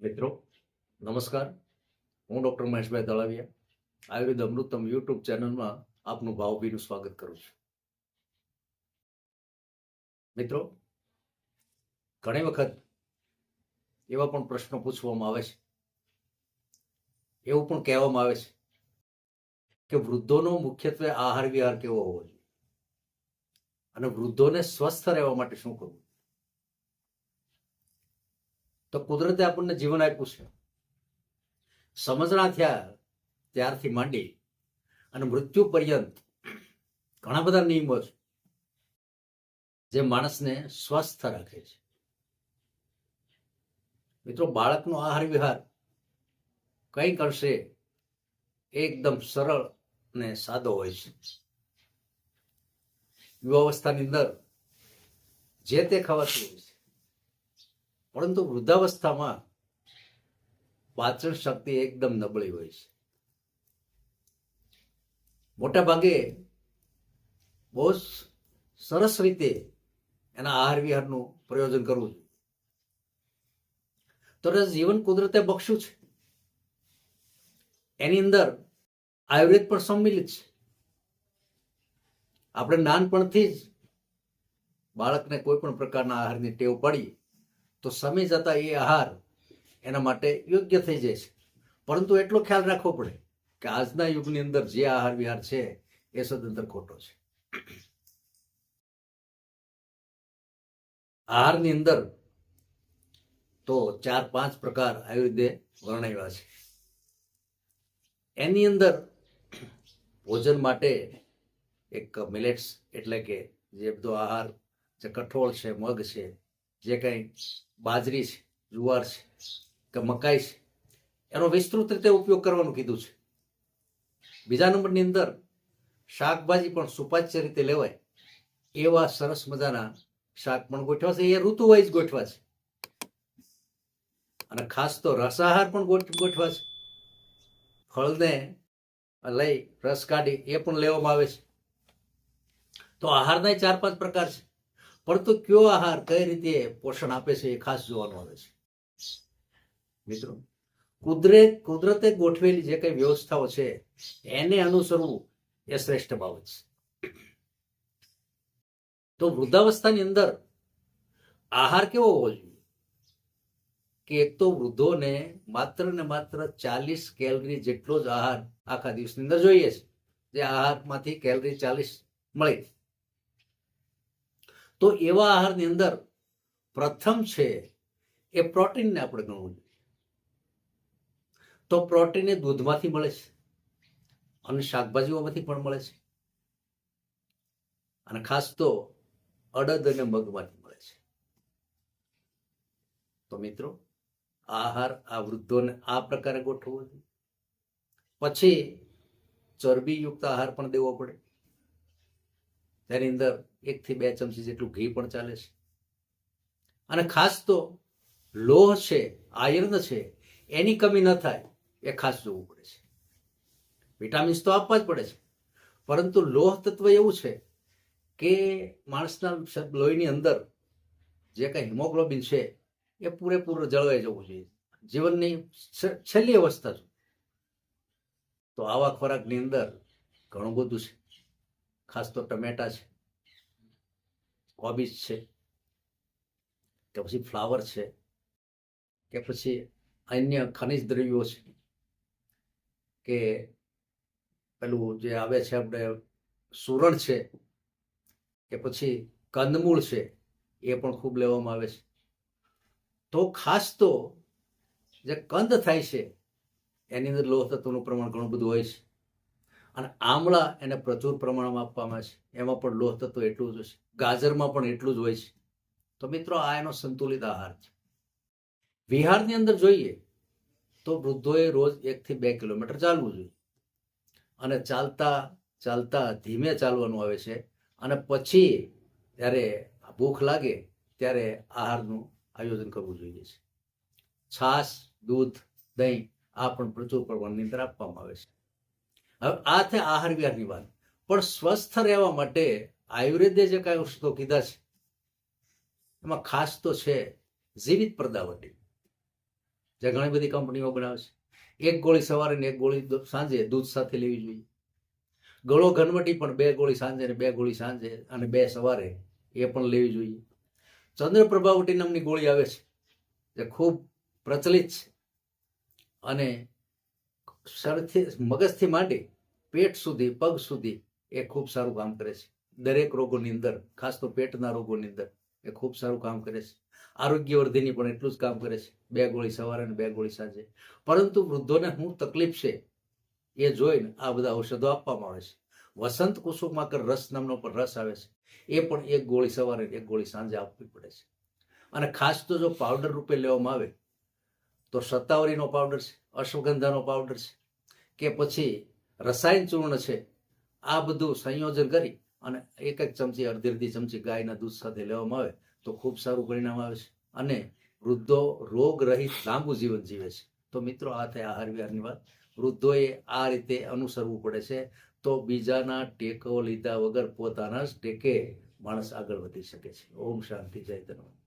મિત્રો, નમસ્કાર. હું ડૉક્ટર મહેશભાઈ દળાવિયા, આયુર્વેદ અમૃતમ યુટ્યુબ ચેનલમાં આપનું ભાવભીનું સ્વાગત કરું છું. મિત્રો, ઘણી વખત એવા પણ પ્રશ્નો પૂછવામાં આવે છે, એવું પણ કહેવામાં આવે છે કે વૃદ્ધોનો મુખ્યત્વે આહાર વિહાર કેવો હોવો જોઈએ? અને વૃદ્ધોને સ્વસ્થ રહેવા માટે શું કરવું તો કુદરતે આપણને જીવન આપ્યું છે. સમજણા થયા ત્યારથી માંડી અને મૃત્યુ પર્યંત ઘણા બધા નિયમો છે જે માણસને સ્વસ્થ રાખે છે. મિત્રો, બાળકનો આહાર વિહાર કંઈક અંશે એકદમ સરળ ને સાદો હોય છે. યુવાવસ્થાની અંદર જે તે ખાવાતું હોય છે. પરંતુ વૃદ્ધાવસ્થામાં પાચન શક્તિ એકદમ નબળી હોય છે. મોટા ભાગે બહુ સરસ રીતે એના આહાર વિહારનું પ્રયોજન કરવું જોઈએ. તો જીવન કુદરતે બક્ષું છે. એની અંદર આયુર્વેદ પણ સંમિલિત છે. આપણે નાનપણથી જ બાળકને કોઈ પણ પ્રકારના આહારની ટેવ પડી તો સમય જતા એ આહાર એના માટે યોગ્ય થઈ જાય છે. પરંતુ એટલો ખ્યાલ રાખવો પડે કે આજના યુગની અંદર જે આહાર વિહાર છે એ સદંતર ખોટો છે. આહારની અંદર તો ચાર પાંચ પ્રકાર આયુર્વેદે વર્ણવ્યા છે. એની અંદર ભોજન માટે એક મિલેટ્સ એટલે કે જે બધો આહાર, જે કઠોળ છે, મગ છે જે કંઈ બાજરી છે, જુવાર છે કે મકાઈ છે, એનો વિસ્તૃત રીતે ઉપયોગ કરવાનું કીધું છે. બીજા નંબરની અંદર શાકભાજી પણ સુપાચ્ય રીતે લેવાય, એવા સરસ મજાના શાક પણ ગોઠવા છે. એ ઋતુ વાઇઝ ગોઠવા છે. અને ખાસ તો રસાહાર પણ ગોઠવા છે. ફળને લઈ, રસ કાઢી, એ પણ લેવામાં આવે છે. તો આહારના ચાર પાંચ પ્રકાર છે. પરંતુ કયો આહાર કઈ રીતે પોષણ આપે છે એ ખાસ જોવાનું આવે છે. મિત્રો? કુદરત કુદરતે ગોઠવેલી જે કઈ વ્યવસ્થાઓ છે એને અનુસરવું એ શ્રેષ્ઠ બાબત છે. તો વૃદ્ધાવસ્થાની અંદર આહાર કેવો હોવો જોઈએ? કે એક તો વૃદ્ધોને માત્ર ને માત્ર ચાલીસ કેલરી જેટલો જ આહાર આખા દિવસની અંદર જોઈએ છે. જે આહારમાંથી કેલરી ચાલીસ મળે. તો એવા આહારની અંદર પ્રથમ છે એ પ્રોટીનને આપણે ગણવું જોઈએ. તો પ્રોટીન એ દૂધમાંથી મળે છે અને શાકભાજીઓમાંથી પણ મળે છે. અને ખાસ તો અડદ અને મગમાંથી મળે છે. તો મિત્રો, આહાર આ વૃદ્ધોને આ પ્રકારે ગોઠવવો જોઈએ. પછી ચરબીયુક્ત આહાર પણ દેવો પડે. તેની અંદર એકથી બે ચમચી જેટલું ઘી પણ ચાલે છે. અને ખાસ તો લોહ છે, આયર્ન છે, એની કમી ન થાય એ ખાસ જોવું પડે છે. વિટામિન્સ તો આપવા જ પડે છે. પરંતુ લોહ તત્વ એવું છે કે માણસના લોહીની અંદર જે કાંઈ હિમોગ્લોબિન છે એ પૂરેપૂરું જળવાઈ જવું જોઈએ. જીવનની છેલ્લી અવસ્થા છે. તો આવા ખોરાકની અંદર ઘણું બધું છે. ખાસ તો ટમેટા છે, કોબીજ છે, કે પછી ફ્લાવર છે, કે પછી અન્ય ખનિજ દ્રવ્યો છે, કે પેલું જે આવે છે આપણે સુરણ છે, કે પછી કંદમૂળ છે, એ પણ ખૂબ લેવામાં આવે છે. તો ખાસ તો જે કંદ થાય છે, એની અંદર લોહ તત્વનું પ્રમાણ ઘણું બધું હોય છે. અને આમળા એને પ્રચુર પ્રમાણમાં આપવામાં છે. એમાં પણ લોહ તત્વ એટલું જ છે. ગાજરમાં પણ એટલું જ હોય છે. તો મિત્રો, આ એનો સંતુલિત આહાર છે. વિહારની અંદર જોઈએ તો વૃદ્ધોએ રોજ એકથી બે કિલોમીટર ચાલવું જોઈએ. અને ચાલતા ચાલતા ધીમે ચાલવાનું આવે છે. અને પછી જ્યારે ભૂખ લાગે ત્યારે આહારનું આયોજન કરવું જોઈએ છે. છાશ, દૂધ, દહીં આ પણ પ્રચુર પ્રમાણની અંદર આપવામાં આવે છે. હવે આ છે આહાર વિહારની વાત. પણ સ્વસ્થ રહેવા માટે આયુર્વેદે જે કાંઈ ઔષધો કીધા છે, એમાં ખાસ તો છે જીવિત પ્રદાવટી, જે ઘણી બધી કંપનીઓ બનાવે છે. એક ગોળી સવારે ને એક ગોળી સાંજે દૂધ સાથે લેવી જોઈએ. ગળો ઘનવટી પણ બે ગોળી સાંજે ને બે ગોળી સાંજે અને બે સવારે એ પણ લેવી જોઈએ. ચંદ્ર પ્રભાવટી નામની ગોળી આવે છે, જે ખૂબ પ્રચલિત છે અને શરીરથી મગજથી માંડી પેટ સુધી, પગ સુધી એ ખૂબ સારું કામ કરે છે. દરેક રોગોની અંદર, ખાસ તો પેટના રોગોની અંદર, એ ખૂબ સારું કામ કરે છે. આરોગ્યવર્ધિની પણ એટલું જ કામ કરે છે. બે ગોળી સવારે અને બે ગોળી સાંજે. પરંતુ વૃદ્ધોને શું તકલીફ છે એ જોઈને આ બધા ઔષધો આપવામાં આવે છે. વસંત કુસુમાકર રસ નામનો પણ રસ આવે છે. એ પણ એક ગોળી સવારે એક ગોળી સાંજે આપવી પડે છે. અને ખાસ તો જો પાવડર રૂપે લેવામાં આવે તો શતાવરીનો પાવડર છે, અશ્વગંધાનો પાવડર છે, કે પછી રસાયણ ચૂર્ણ છે, આ બધું સંયોજન કરી અને એક એક ચમચી, અડધી અડધી ચમચી ગાયના દૂધ સાથે લેવામાં આવે તો ખૂબ સારું પરિણામ આવે છે. અને વૃદ્ધો રોગ રહિત લાંબુ જીવન જીવે છે. તો મિત્રો, આ થઈ આહાર વિહારની વાત. વૃદ્ધોએ આ રીતે અનુસરવું પડે છે તો બીજાના ટેકો લીધા વગર પોતાના જ ટેકે માણસ આગળ વધી શકે છે. ઓમ શાંતિ, જય ધન્યવાદ.